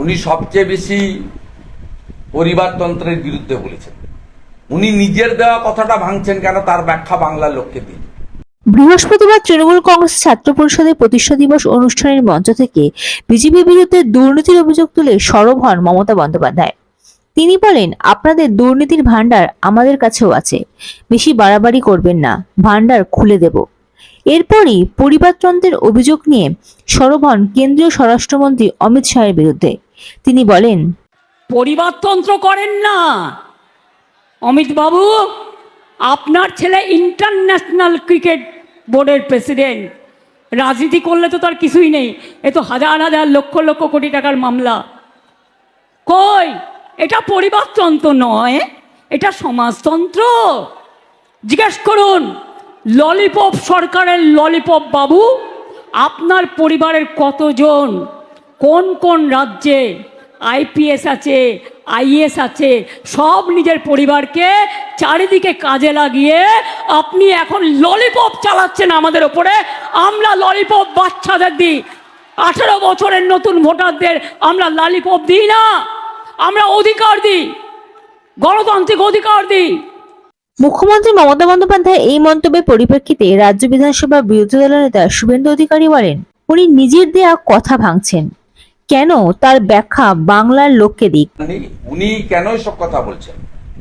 উনি সবচেয়ে বেশি পরিবারতন্ত্রের বিরুদ্ধে বলেছেন। উনি নিজের দেওয়া কথাটা ভাঙছেন কেন? তার ব্যাখ্যা বাংলার লোককে দিন। বৃহস্পতিবার তৃণমূল কংগ্রেস ছাত্র পরিষদের প্রতিষ্ঠা দিবস অনুষ্ঠানের মঞ্চ থেকে বিজেপির বিরুদ্ধে দুর্নীতির অভিযোগ তুলে সরব হন মমতা বন্দ্যোপাধ্যায়। তিনি বলেন, আপনাদের দুর্নীতির ভান্ডার আমাদের কাছেও আছে। বেশি বাড়াবাড়ি করবেন না ভান্ডার খুলে দেব। এরপরই পরিবারতন্ত্রের অভিযোগ নিয়ে সরব হন কেন্দ্রীয় স্বরাষ্ট্রমন্ত্রী অমিত শাহের বিরুদ্ধে। তিনি বলেন, পরিবারতন্ত্র করেন না। অমিত বাবু আপনার ছেলে ইন্টারন্যাশনাল ক্রিকেট বোর্ডের প্রেসিডেন্ট। রাজনীতি করলে তো তার কিছুই নেই। এ তো হাজার হাজার লক্ষ লক্ষ কোটি টাকার মামলা। কই? এটা পরিবারতন্ত্র নয়, এটা সমাজতন্ত্র। জিজ্ঞেস করুন, ললিপপ সরকারের ললিপপ বাবু, আপনার পরিবারের কতজন? কোন কোন রাজ্যে আইপিএস আছে আইএস আছে, সব নিজের পরিবারকে চারিদিকে কাজে লাগিয়ে আপনি এখন ললিপপ চালাচ্ছেন আমাদের ওপরে আমরা ললিপপ বাচ্চাদের দিই। আঠেরো বছরের নতুন ভোটারদের আমরা ললিপপ দিই না। আমরা অধিকার দিই। গণতান্ত্রিক অধিকার দিই। মুখ্যমন্ত্রী মমতা বন্দ্যোপাধ্যায় এই মন্তব্যের পরিপ্রেক্ষিতে রাজ্য বিধানসভার বিরোধী দলের নেতা শুভেন্দু অধিকারী বলেন, উনি নিজের দেয়া কথা ভাঙছেন। কেন তার ব্যাখ্যা বাংলার লোককে দিক? উনি- উনি কেন এসব কথা বলছেন?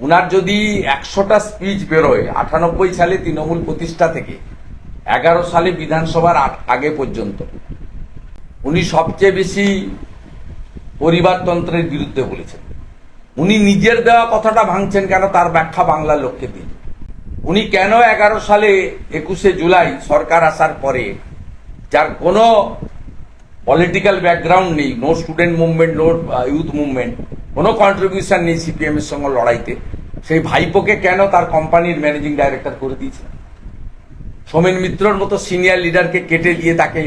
উনার যদি একশোটা স্পিচ বেরোয়, আটানব্বই সালে তৃণমূল প্রতিষ্ঠা থেকে, এগারো সালে বিধানসভার আগে পর্যন্ত, উনি সবচেয়ে বেশি পরিবারতন্ত্রের বিরুদ্ধে বলেছেন। উনি নিজের দেওয়া কথাটা ভাঙছেন কেন তার ব্যাখ্যা বাংলার লোককে দিন উনি কেন এগারো সালে একুশে জুলাই সরকার আসার পরে, যার কোনো পলিটিক্যাল ব্যাকগ্রাউন্ড নেই no student movement no youth movement কোনো কন্ট্রিবিউশন নেই সিপিএম এর সঙ্গে লড়াইতে। সেই ভাইপোকে কেন তার কোম্পানির ম্যানেজিং ডাইরেক্টর করে দিয়েছে? সোমেন মিত্রর মতো সিনিয়র লিডারকে কেটে দিয়ে তাকে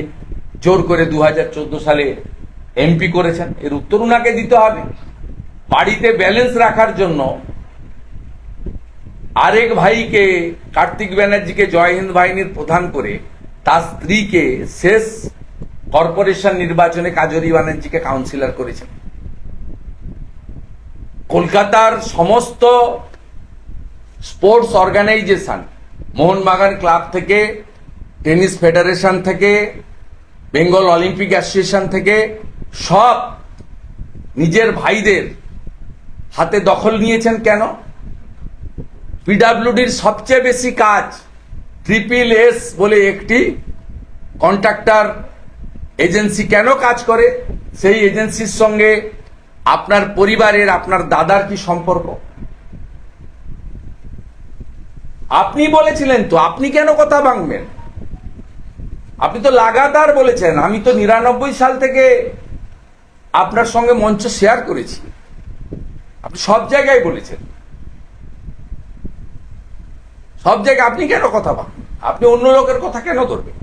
জোর করে দু হাজার চোদ্দ সালে এমপি করেছেন। এর উত্তর উনাকে দিতে হবে। বাড়িতে ব্যালেন্স রাখার জন্য আরেক ভাইকে কার্তিক ব্যানার্জিকে জয় হিন্দ বাহিনীর প্রধান করে, তার স্ত্রীকে শেষ কর্পোরেশন নির্বাচনে কাজরি ব্যানার্জিকে কাউন্সিলর করেছেন। কলকাতার সমস্ত স্পোর্টস অর্গানাইজেশন মোহনবাগান ক্লাব থেকে টেনিস ফেডারেশন থেকে বেঙ্গল অলিম্পিক অ্যাসোসিয়েশন থেকে, সব নিজের ভাইদের হাতে দখল নিয়েছেন কেন? পিডাব্লিউডির সবচেয়ে বেশি কাজ ট্রিপল এস বলে একটি কন্ট্রাক্টর এজেন্সি কেন কাজ করে? সেই এজেন্সির সঙ্গে আপনার পরিবারের, আপনার দাদার কি সম্পর্ক? আপনি বলেছিলেন তো, আপনি কেন কথা ভাঙবেন? আপনি তো লাগাতার বলেছেন, আমি তো নিরানব্বই সাল থেকে আপনার সঙ্গে মঞ্চ শেয়ার করেছি। আপনি সব জায়গায় বলেছেন। সব জায়গায় আপনি কেন কথা ভাঙবেন? আপনি অন্য লোকের কথা কেন ধরবেন?